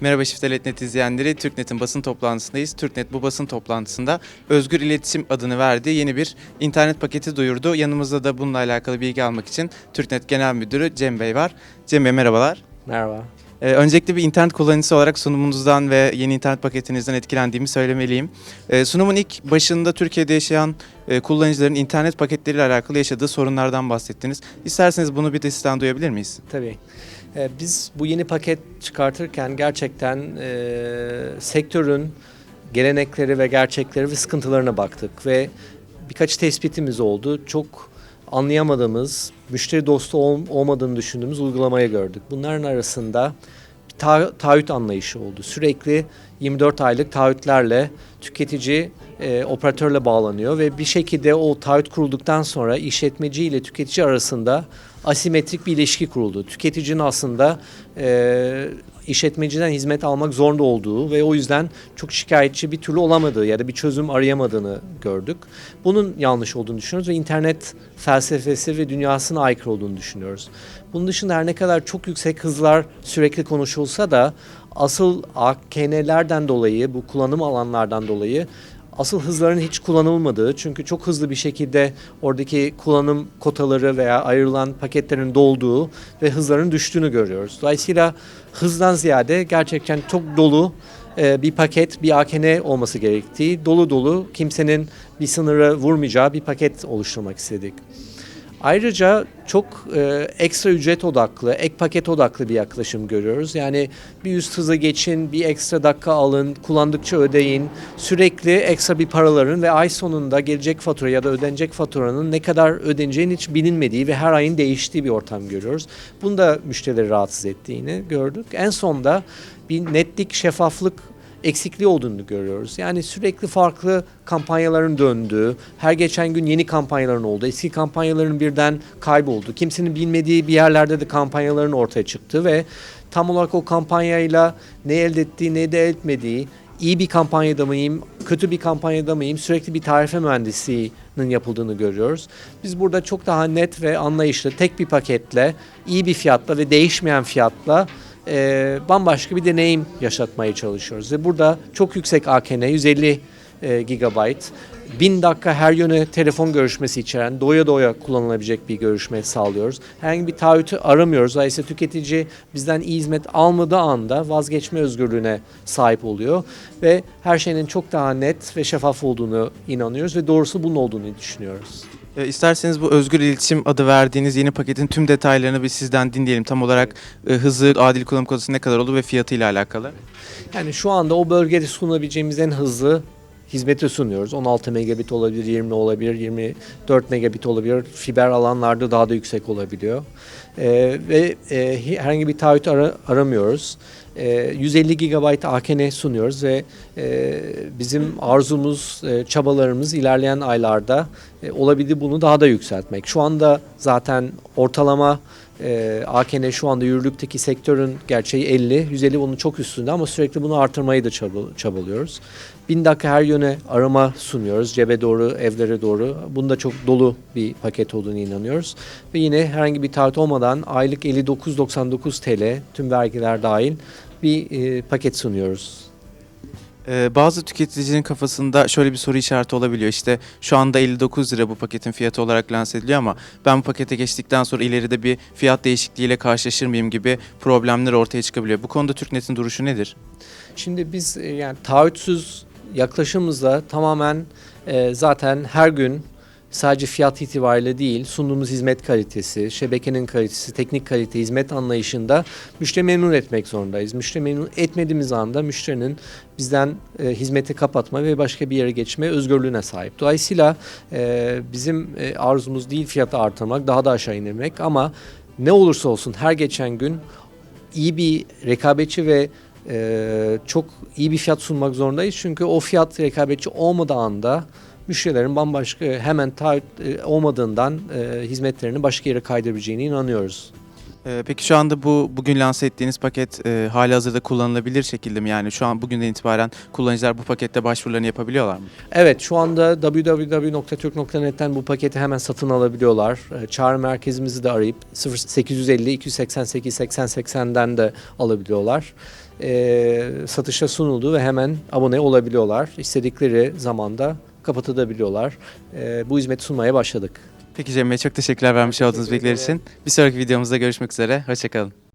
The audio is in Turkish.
Merhaba Şiftelet.net izleyenleri. TürkNet'in basın toplantısındayız. TürkNet bu basın toplantısında Özgür İletişim adını verdiği yeni bir internet paketi duyurdu. Yanımızda da bununla alakalı bilgi almak için TürkNet Genel Müdürü Cem Bey var. Cem Bey merhabalar. Merhaba. Ee, öncelikle bir internet kullanıcısı olarak sunumunuzdan ve yeni internet paketinizden etkilendiğimi söylemeliyim. Ee, sunumun ilk başında Türkiye'de yaşayan e, kullanıcıların internet paketleriyle alakalı yaşadığı sorunlardan bahsettiniz. İsterseniz bunu bir de sizden duyabilir miyiz? Tabii. Ee, biz bu yeni paket çıkartırken gerçekten e, sektörün gelenekleri ve gerçekleri ve sıkıntılarına baktık ve birkaç tespitimiz oldu. Çok anlayamadığımız, müşteri dostu ol- olmadığını düşündüğümüz uygulamayı gördük. Bunların arasında ta- taahhüt anlayışı oldu. Sürekli 24 aylık taahhütlerle tüketici e, operatörle bağlanıyor ve bir şekilde o taahhüt kurulduktan sonra işletmeci ile tüketici arasında asimetrik bir ilişki kuruldu. Tüketicinin aslında e, işletmeciden hizmet almak zorunda olduğu ve o yüzden çok şikayetçi bir türlü olamadığı ya da bir çözüm arayamadığını gördük. Bunun yanlış olduğunu düşünüyoruz ve internet felsefesi ve dünyasına aykırı olduğunu düşünüyoruz. Bunun dışında her ne kadar çok yüksek hızlar sürekli konuşulsa da asıl AKN'lerden dolayı, bu kullanım alanlardan dolayı asıl hızların hiç kullanılmadığı çünkü çok hızlı bir şekilde oradaki kullanım kotaları veya ayrılan paketlerin dolduğu ve hızların düştüğünü görüyoruz. Dolayısıyla hızdan ziyade gerçekten çok dolu e, bir paket, bir AKN olması gerektiği, dolu dolu kimsenin bir sınırı vurmayacağı bir paket oluşturmak istedik. Ayrıca çok e, ekstra ücret odaklı, ek paket odaklı bir yaklaşım görüyoruz. Yani bir üst hızı geçin, bir ekstra dakika alın, kullandıkça ödeyin. Sürekli ekstra bir paraların ve ay sonunda gelecek fatura ya da ödenecek faturanın ne kadar ödeneceğinin hiç bilinmediği ve her ayın değiştiği bir ortam görüyoruz. Bunu da müşterileri rahatsız ettiğini gördük. En sonda bir netlik, şeffaflık eksikliği olduğunu görüyoruz. Yani sürekli farklı kampanyaların döndüğü, her geçen gün yeni kampanyaların olduğu, eski kampanyaların birden kayboldu. Kimsenin bilmediği bir yerlerde de kampanyaların ortaya çıktı ve tam olarak o kampanyayla ne elde ettiği ne de etmediği, iyi bir kampanyada mıyım, kötü bir kampanyada mıyım, sürekli bir tarife mühendisliğinin yapıldığını görüyoruz. Biz burada çok daha net ve anlayışlı tek bir paketle, iyi bir fiyatla ve değişmeyen fiyatla e, bambaşka bir deneyim yaşatmaya çalışıyoruz. Ve burada çok yüksek AKN 150 e, gigabayt, 1000 dakika her yöne telefon görüşmesi içeren doya doya kullanılabilecek bir görüşme sağlıyoruz. Herhangi bir taahhütü aramıyoruz. Dolayısıyla tüketici bizden iyi hizmet almadığı anda vazgeçme özgürlüğüne sahip oluyor. Ve her şeyin çok daha net ve şeffaf olduğunu inanıyoruz ve doğrusu bunun olduğunu düşünüyoruz. E, isterseniz bu Özgür İletişim adı verdiğiniz yeni paketin tüm detaylarını bir sizden dinleyelim. Tam olarak e, hızı, adil kullanım kodası ne kadar olur ve fiyatıyla alakalı. Yani şu anda o bölgede sunabileceğimiz en hızlı hizmeti sunuyoruz. 16 megabit olabilir, 20 olabilir, 24 megabit olabilir. Fiber alanlarda daha da yüksek olabiliyor. Ee, ve e, herhangi bir taahhüt ara- aramıyoruz. Ee, 150 GB AKN sunuyoruz ve e, bizim arzumuz, e, çabalarımız ilerleyen aylarda e, olabildiği bunu daha da yükseltmek. Şu anda zaten ortalama e, AKN şu anda yürürlükteki sektörün gerçeği 50, 150 bunun çok üstünde ama sürekli bunu artırmayı da çaba- çabalıyoruz. 1000 dakika her yöne arama sunuyoruz. Cebe doğru, evlere doğru. Bunda çok dolu bir paket olduğunu inanıyoruz. Ve yine herhangi bir taahhüt olmadan aylık 59.99 TL tüm vergiler dahil bir e, paket sunuyoruz. Ee, bazı tüketicinin kafasında şöyle bir soru işareti olabiliyor. İşte şu anda 59 lira bu paketin fiyatı olarak lanse ediliyor ama ben bu pakete geçtikten sonra ileride bir fiyat değişikliğiyle karşılaşır mıyım gibi problemler ortaya çıkabiliyor. Bu konuda TürkNet'in duruşu nedir? Şimdi biz e, yani taahhütsüz yaklaşımımızla tamamen e, zaten her gün sadece fiyat itibariyle değil sunduğumuz hizmet kalitesi, şebekenin kalitesi, teknik kalite, hizmet anlayışında müşteri memnun etmek zorundayız. Müşteri memnun etmediğimiz anda müşterinin bizden e, hizmeti kapatma ve başka bir yere geçme özgürlüğüne sahip. Dolayısıyla e, bizim e, arzumuz değil fiyatı artırmak, daha da aşağı indirmek ama ne olursa olsun her geçen gün iyi bir rekabetçi ve e, çok iyi bir fiyat sunmak zorundayız. Çünkü o fiyat rekabetçi olmadığı anda müşterilerin bambaşka hemen taahhüt e, olmadığından e, hizmetlerini başka yere kaydırabileceğine inanıyoruz. Ee, peki şu anda bu bugün lanse ettiğiniz paket e, hali hazırda kullanılabilir şekilde mi? Yani şu an bugünden itibaren kullanıcılar bu pakette başvurularını yapabiliyorlar mı? Evet şu anda www.turk.net'ten bu paketi hemen satın alabiliyorlar. Ee, Çağrı merkezimizi de arayıp 0850 288 80 80'den de alabiliyorlar. Ee, satışa sunuldu ve hemen abone olabiliyorlar. İstedikleri zamanda kapatabiliyorlar. Ee, bu hizmeti sunmaya başladık. Peki Cem Bey çok teşekkürler vermiş olduğunuz teşekkür bilgiler ederim. için. Bir sonraki videomuzda görüşmek üzere. Hoşçakalın.